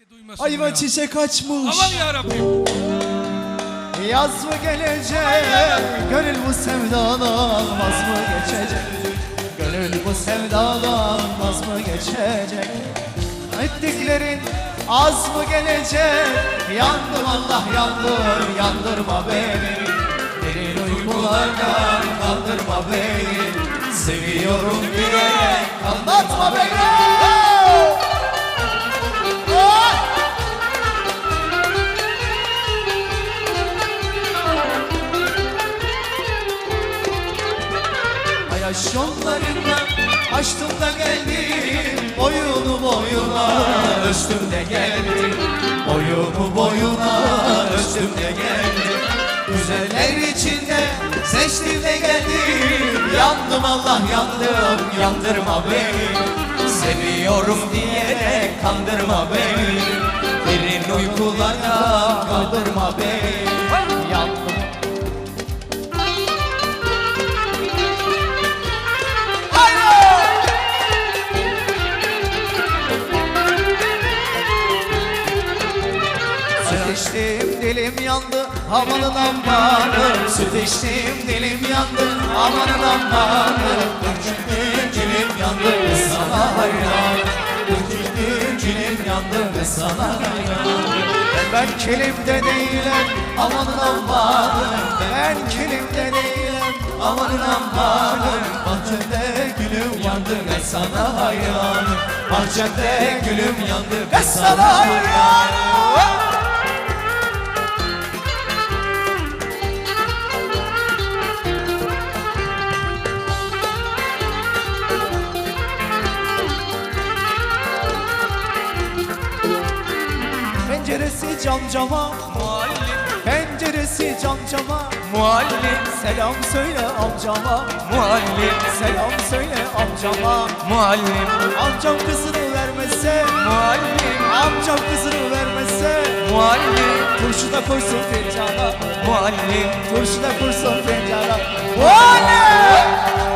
Ya. çiçek açmış Aman yarabbim. Yaz mı gelecek? Gönül bu sevdadan vaz mı geçecek? Gönül bu sevdadan vaz mı geçecek? Ettiklerin az mı gelecek? Yandım Allah yandım yandırma beni. Derin uykulardan kaldırma beni. Seviyorum diyerek anlatma beni Ayaş yollarından açtım da geldim Boyunu boyuna ölçtüm de geldim. Boyunu boyuna ölçtüm de geldim. Güzeller içinde seçtim de geldim. Yandım Allah yandım yandırma beni. Seviyorum diyerek kandırma beni. Derin uykulara kaldırma beni içtim dilim yandı amanın amanın Süt içtim dilim yandı amanın amanın Döküldüm dilim yandı ve sana hayran. Döküldüm dilim yandı ve sana hayran. Ben kilimde değilim amanın amanın Ben kilimde değilim amanın amanın Bahçede gülüm yandı ve sana hayran. Bahçede gülüm yandı ve sana hayran Penceresi cam cama. Muallim, Penceresi cam cama. Muallim, Selam söyle amcama. Muallim, Selam söyle amcama. Muallim, Amcam kızını vermezse. Muallim, Amcam kızını vermezse. Muallim, Turşu da koysun fincana muallim. Turşu da koysun fincana Vale!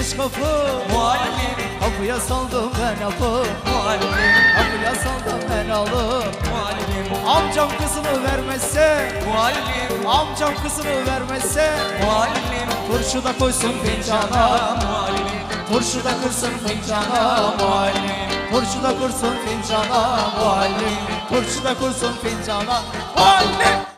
Beş kapı Muallim, Kapıya saldım ben apı muallim, Kapıya saldım ben alı muallim, Amcam kızını vermezse. Muallim, Amcam kızını vermezse. Muallim, Turşu da koysun fincana. Muallim, Turşu da kırsın fincana. Muallim. Turşu da kursun fincana. Muallim. Turşu da kursun fincana. Muallim